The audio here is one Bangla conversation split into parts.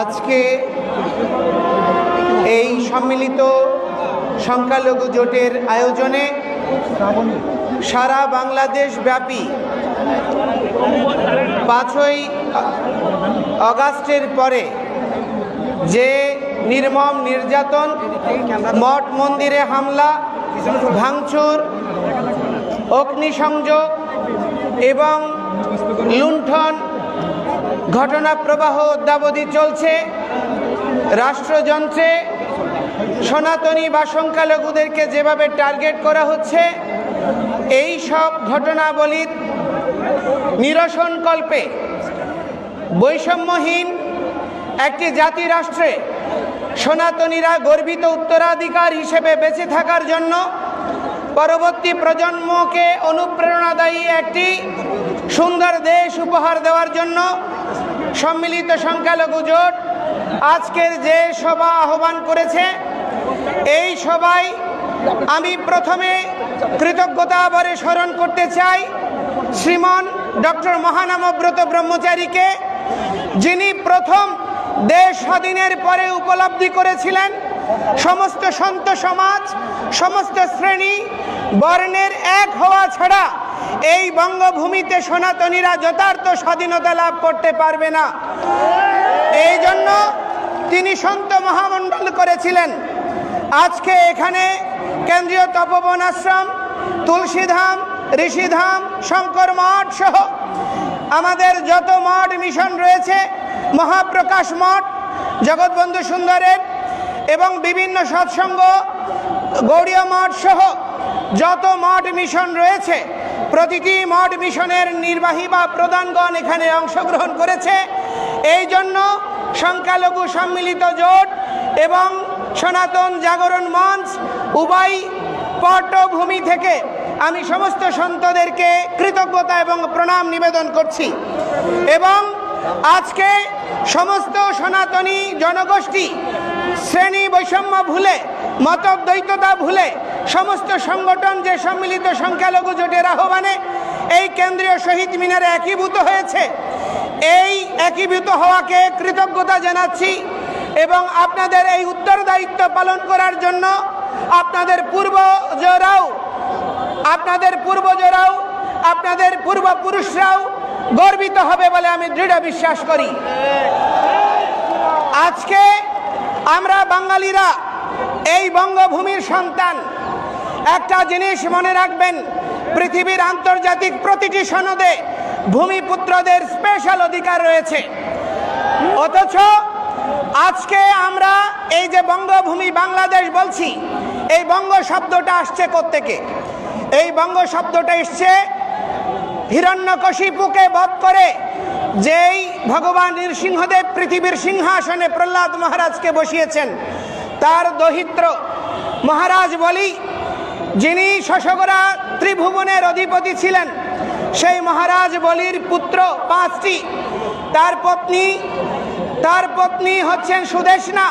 আজকে এই সম্মিলিত সংখ্যালঘু জোটের আয়োজনে সারা বাংলাদেশ ব্যাপী পাঁচই অগাস্টের পরে যে নির্মম নির্যাতন, মঠ মন্দিরে হামলা, ভাঙচুর, অগ্নিসংযোগ এবং লুণ্ঠন ঘটনা প্রবাহ অদ্যাবধি চলছে, রাষ্ট্রযন্ত্রে সনাতনী বা সংখ্যালঘুদেরকে যেভাবে টার্গেট করা হচ্ছে, এই সব ঘটনাবলীর নিরসনকল্পে বৈষম্যহীন একটি জাতি রাষ্ট্রে সনাতনীরা গর্বিত উত্তরাধিকার হিসেবে বেঁচে থাকার জন্য পরবর্তী প্রজন্মকে অনুপ্রেরণাদায়ী একটি সুন্দর দেশ উপহার দেওয়ার জন্য সম্মিলিত সংখ্যালঘু জোট আজকের যে সভা আহ্বান করেছে, এই সভায় আমি প্রথমে কৃতজ্ঞতা আবারে স্মরণ করতে চাই শ্রীমন ডক্টর মহানামব্রত ব্রহ্মচারীকে, যিনি প্রথম দেশ স্বাধীনের পরে উপলব্ধি করেছিলেন। সমস্ত সন্ত সমাজ, সমস্ত শ্রেণি বর্ণের এক হওয়া ছাড়া এই বঙ্গভূমিতে সনাতনীরা যথার্থ স্বাধীনতা লাভ করতে পারবে না। এই জন্য তিনি সন্ত মহামণ্ডল করেছিলেন। আজকে এখানে কেন্দ্রীয় তপবন আশ্রম, তুলসীধাম, ঋষিধাম, শঙ্কর মঠ সহ আমাদের যত মঠ মিশন রয়েছে, মহাপ্রকাশ মঠ, জগৎবন্ধু সুন্দরের এবং বিভিন্ন সৎসঙ্গ, গৌড়ীয় মঠ সহ যত মঠ মিশন রয়েছে প্রতিটি মঠ মিশনের নির্বাহী বা প্রধানগণ এখানে অংশগ্রহণ করেছে। এই জন্য সংখ্যালঘু সম্মিলিত জোট এবং সনাতন জাগরণ মঞ্চ উভয় পটভূমি থেকে আমি সমস্ত সন্তদেরকে কৃতজ্ঞতা এবং প্রণাম নিবেদন করছি। এবং আজকে সমস্ত সনাতনী জনগোষ্ঠী শ্রেণি বৈষম্য ভুলে, মতদ্বৈততা ভুলে সমস্ত সংগঠন যে সম্মিলিত সংখ্যালঘু জোটের আহ্বানে এই কেন্দ্রীয় শহীদ মিনারে একীভূত হয়েছে। এই একীভূত হওয়াকে কৃতজ্ঞতা জানাচ্ছি এবং আপনাদের এই উত্তরদায়িত্ব পালন করার জন্য আপনাদের পূর্বজরাও আপনাদের পূর্বজরাও আপনাদের পূর্বপুরুষরাও গর্বিত হবে বলে আমি দৃঢ় বিশ্বাস করি। আজকে আমরা বাঙালিরা এই বঙ্গভূমির সন্তান একটা জিনিস মনে রাখবেন, পৃথিবীর আন্তর্জাতিক প্রতিটি সনদে ভূমিপুত্রদের স্পেশাল অধিকার রয়েছে। অথচ আজকে আমরা এই যে বঙ্গভূমি বাংলাদেশ বলছি, এই বঙ্গ শব্দটা আসছে কোত্থেকে? এই বঙ্গ শব্দটা এসছে হিরণ্যকশিপুকে বধ করে, যেই ভগবান নৃসিংহদেব পৃথিবীর সিংহাসনে প্রহ্লাদ মহারাজকে বসিয়েছেন। তার দহিত্র, মহারাজ বলি যিনি শশগরা ত্রিভুবনের অধিপতি ছিলেন, সেই মহারাজ বলির পুত্র পাঁচটি। তার পত্নী তার পত্নী হচ্ছেন সুদেশনা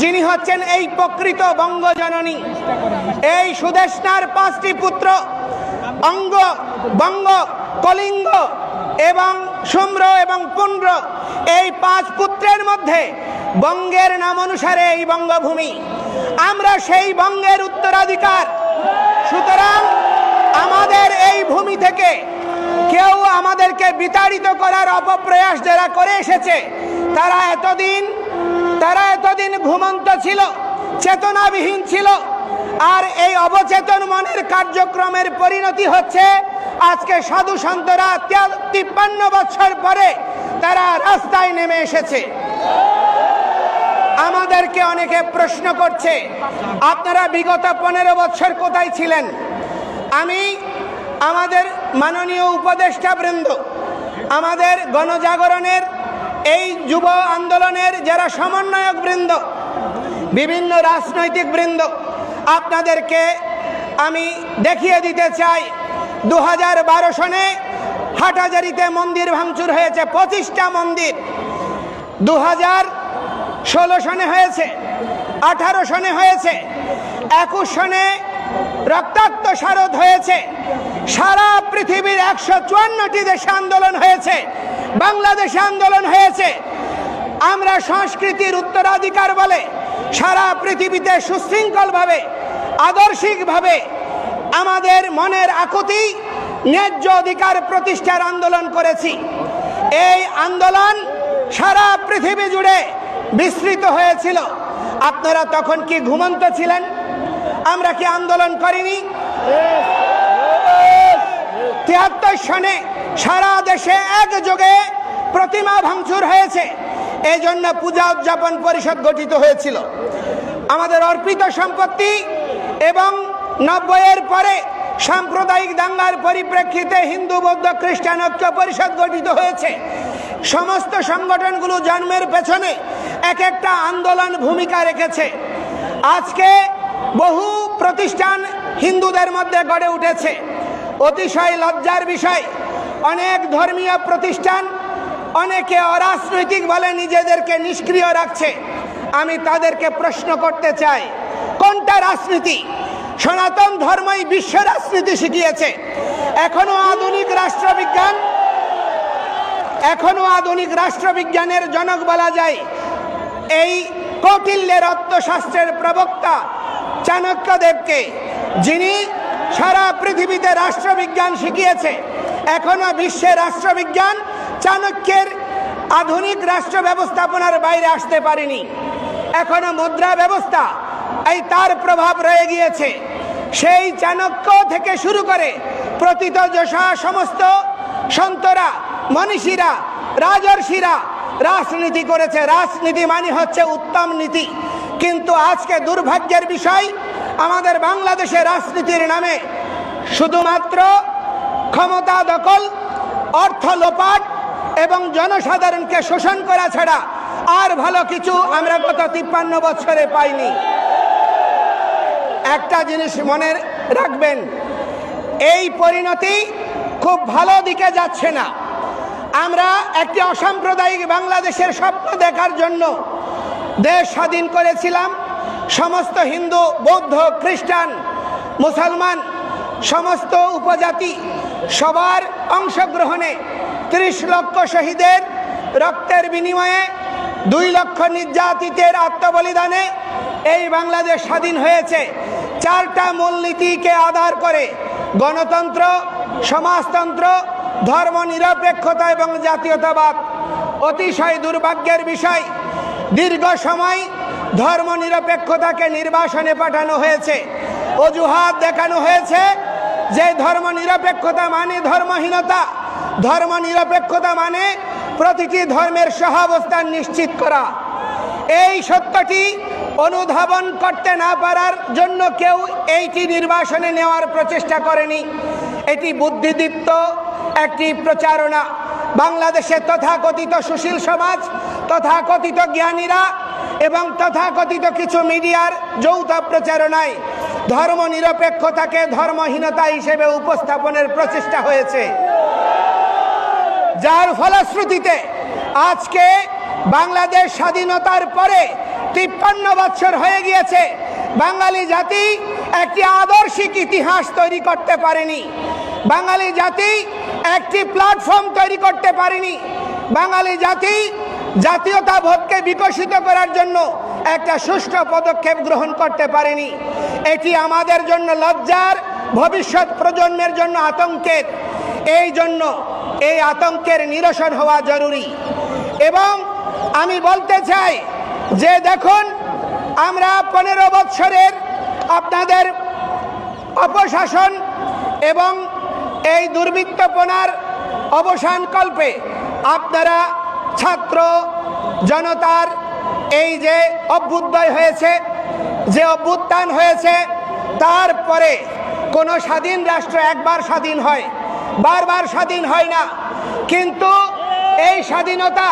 যিনি হচ্ছেন এই প্রকৃত বঙ্গজননী। এই সুদেশনার পাঁচটি পুত্র, অঙ্গ, বঙ্গ, কলিঙ্গ এবং শুম্র এবং পুন্ড্র এই পাঁচ পুত্রের মধ্যে বঙ্গের নাম অনুসারে এই বঙ্গভূমি। আমরা সেই বঙ্গের উত্তরাধিকার সুতরাং আমাদের এই ভূমি থেকে কেউ আমাদেরকে বিতাড়িত করার অপপ্রয়াস যারা করে এসেছে, তারা এতদিন তারা এতদিন ঘুমন্ত ছিল, চেতনাবিহীন ছিল, আর এই অবচেতন মনের কার্যক্রমের পরিণতি হচ্ছে আজকে সাধু সন্তরা তিপ্পান্ন বছর পরে তারা রাস্তায় নেমে এসেছে। আমাদেরকে অনেকে প্রশ্ন করছে, আপনারা বিগত পনেরো বছর কোথায় ছিলেন? আমি আমাদের মাননীয় উপদেষ্টা বৃন্দ, আমাদের গণজাগরণের এই যুব আন্দোলনের যারা সমন্বয়ক বৃন্দ, বিভিন্ন রাজনৈতিক বৃন্দ, আপনাদেরকে আমি দেখিয়ে দিতে চাই দু হাজার বারো সনে হাটাজারিতে মন্দির ভাঙচুর হয়েছে, পঁচিশটা মন্দির। দু হাজার ষোলো সনে হয়েছে, আঠারো সনে হয়েছে, একুশ সনে রক্তাক্ত শারদ হয়েছে, সারা পৃথিবীর একশো চুয়ান্নটি দেশে আন্দোলন হয়েছে, বাংলাদেশে আন্দোলন হয়েছে। আমরা সংস্কৃতির উত্তরাধিকার বলে সারা পৃথিবীতে সুশৃঙ্খলভাবে, আদর্শিকভাবে আমাদের মনের আকুতি ন্যায্য অধিকার প্রতিষ্ঠার আন্দোলন করেছি। এই আন্দোলন সারা পৃথিবী জুড়ে বিস্তৃত হয়েছিল। আপনারা তখন কি ঘুমন্ত ছিলেন? আমরা কি আন্দোলন করিনি? তিয়াত্তর সনে সারা দেশে একযোগে প্রতিমা ভাঙচুর হয়েছে। এই জন্য পূজা উদযাপন পরিষদ গঠিত হয়েছিল। আমাদের অর্পিত সম্পত্তি এবং নব্বইয়ের পরে সাম্প্রদায়িক দাঙ্গার পরিপ্রেক্ষিতে হিন্দু, বৌদ্ধ, খ্রিস্টান ঐক্য পরিষদ গঠিত হয়েছে। সমস্ত সংগঠনগুলো জন্মের পেছনে এক একটা আন্দোলন ভূমিকা রেখেছে। আজকে বহু প্রতিষ্ঠান হিন্দুদের মধ্যে গড়ে উঠেছে। অতিশয় লজ্জার বিষয়, অনেক ধর্মীয় প্রতিষ্ঠান অনেকে অরাজনৈতিক বলে নিজেদেরকে নিষ্ক্রিয় রাখছে। আমি তাদেরকে প্রশ্ন করতে চাই, কোনটা রাজনীতি? সনাতন ধর্মই বিশ্ব রাজনীতি শিখিয়েছে। এখনও আধুনিক রাষ্ট্রবিজ্ঞান এখনও আধুনিক রাষ্ট্রবিজ্ঞানের জনক বলা যায়। এই কৌটিল্যের অর্থশাস্ত্রের প্রবক্তা চাণক্যদেবকে, যিনি সারা পৃথিবীতে রাষ্ট্রবিজ্ঞান শিখিয়েছে, এখনও বিশ্বে রাষ্ট্রবিজ্ঞান চাণক্যের আধুনিক রাষ্ট্র ব্যবস্থাপনার বাইরে আসতে পারেনি। এখনও মুদ্রা ব্যবস্থা, এই তার প্রভাব রয়ে গিয়েছে। সেই চাণক্য থেকে শুরু করে প্রতীত যশা সমস্ত সন্তরা মনীষীরা, রাজর্ষিরা রাজনীতি করেছে। রাজনীতি মানে হচ্ছে উত্তম নীতি। কিন্তু আজকে দুর্ভাগ্যের বিষয়, আমাদের বাংলাদেশে রাজনীতির নামে শুধুমাত্র ক্ষমতা দখল, অর্থ লোপাট এবং জনসাধারণকে শোষণ করা ছাড়া আর ভালো কিছু আমরা গত তিপ্পান্ন বছরে পাইনি। একটা জিনিস মনে রাখবেন, এই পরিণতি খুব ভালো দিকে যাচ্ছে না। আমরা একটি অসাম্প্রদায়িক বাংলাদেশের স্বপ্ন দেখার জন্য দেশ স্বাধীন করেছিলাম। সমস্ত হিন্দু, বৌদ্ধ, খ্রিস্টান, মুসলমান, সমস্ত উপজাতি সবার অংশগ্রহণে ত্রিশ লক্ষ শহীদের রক্তের বিনিময়ে দুই লক্ষ নির্যাতিতের আত্মবলিদানে এই বাংলাদেশ স্বাধীন হয়েছে। চারটা মূলনীতিকে আধার করে গণতন্ত্র, সমাজতন্ত্র ধর্ম নিরপেক্ষতা এবং জাতীয়তাবাদ অতিশয় দুর্ভাগ্যের বিষয়। দীর্ঘ সময় ধর্ম নিরপেক্ষতাকে নির্বাসনে পাঠানো হয়েছে। অজুহাত দেখানো হয়েছে যে ধর্ম নিরপেক্ষতা মানে ধর্মহীনতা। ধর্ম নিরপেক্ষতা মানে প্রতিটি ধর্মের সহাবস্থান নিশ্চিত করা। এই সত্যটি অনুধাবন করতে না পারার জন্য কেউ এইটি নির্বাসনে নেওয়ার প্রচেষ্টা করেনি। এটি বুদ্ধিদীপ্ত একটি প্রচারণা। বাংলাদেশের তথাকথিত সুশীল সমাজ, তথাকথিত জ্ঞানীরা এবং তথাকথিত কিছু মিডিয়ার যৌথ প্রচারণায় ধর্ম নিরপেক্ষতাকে ধর্মহীনতা হিসেবে উপস্থাপনের প্রচেষ্টা হয়েছে। যার ফলশ্রুতিতে আজকে বাংলাদেশ স্বাধীনতার পরে তিপ্পান্ন বছর হয়ে গিয়েছে। বাঙালি জাতি একটি আদর্শিক ইতিহাস তৈরি করতে পারেনি। বাঙালি জাতি একটি প্ল্যাটফর্ম তৈরি করতে পারেনি। বাঙালি জাতি জাতীয়তা বোধকে বিকশিত করার জন্য একটা সুষ্ঠু পদক্ষেপ গ্রহণ করতে পারেনি। এটি আমাদের জন্য লজ্জার ভবিষ্যৎ প্রজন্মের জন্য আতঙ্কের। এই জন্য এই আতঙ্কের নিরসন হওয়া জরুরি। এবং আমি বলতে চাই যে দেখুন, আমরা পনেরো বৎসরের আপনাদের অপশাসন এবং এই দুর্বৃত্তপনার অবসান কল্পে আপনারা ছাত্র জনতার এই যে অভ্যুদয় হয়েছে, যে অভ্যুত্থান হয়েছে, তারপরে কোনো স্বাধীন রাষ্ট্র একবার স্বাধীন হয়, বারবার স্বাধীন হয় না। কিন্তু এই স্বাধীনতা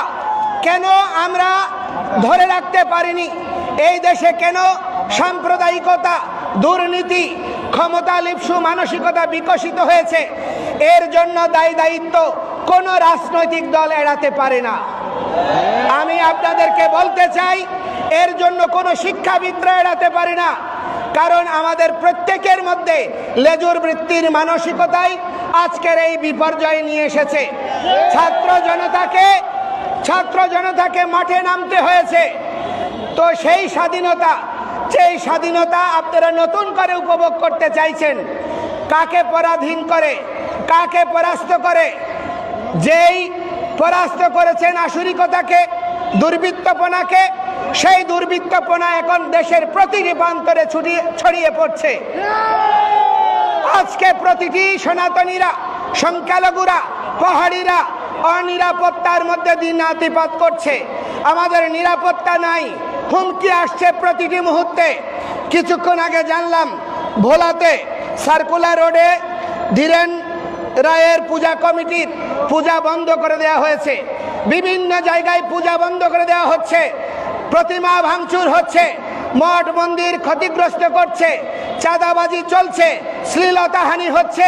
কেন আমরা ধরে রাখতে পারিনি? এই দেশে কেন সাম্প্রদায়িকতা, দুর্নীতি ক্ষমতা লিপসু মানসিকতা বিকশিত হয়েছে। এর জন্য দায়ী দায়িত্ব কোনো রাজনৈতিক দল এড়াতে পারে না। আমি আপনাদেরকে বলতে চাই, এর জন্য কোনো শিক্ষাবিদরা এড়াতে পারে না। কারণ আমাদের প্রত্যেকের মধ্যে লেজুর বৃত্তির মানসিকতাই আজকের এই বিপর্যয় নিয়ে এসেছে। ছাত্র জনতাকে ছাত্র জনতাকে মাঠে নামতে হয়েছে। তো সেই স্বাধীনতা সেই স্বাধীনতা আপনারা নতুন করে উপভোগ করতে চাইছেন, কাকে পরাধীন করে, কাকে পরাস্ত করে, যেই পরাস্ত করেছেন আসুরিকতাকে, দুর্বৃত্তপনাকে, সেই দুর্বৃত্তপনা এখন দেশের প্রতিটি প্রান্তরে ছড়িয়ে ছড়িয়ে পড়ছে। আজকে প্রতিটি সনাতনীরা, সংখ্যালঘুরা, পাহাড়িরা অনিরাপত্তার মধ্যে দিন নাতিপাত করছে। আমাদের নিরাপত্তা নাই হুমকি আসছে প্রতিটি মুহূর্তে। কিছুক্ষণ আগে জানলাম, ভোলাতে সার্কুলার রোডে ধীরেন রায়ের পূজা কমিটির পূজা বন্ধ করে দেওয়া হয়েছে। বিভিন্ন জায়গায় পূজা বন্ধ করে দেওয়া হচ্ছে। প্রতিমা ভাঙচুর হচ্ছে, মঠ মন্দির ক্ষতিগ্রস্ত করছে, চাঁদাবাজি চলছে, শ্লীলতাহানি হচ্ছে।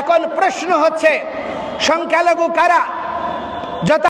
এখন প্রশ্ন হচ্ছে, সংখ্যালঘু কারা? যথা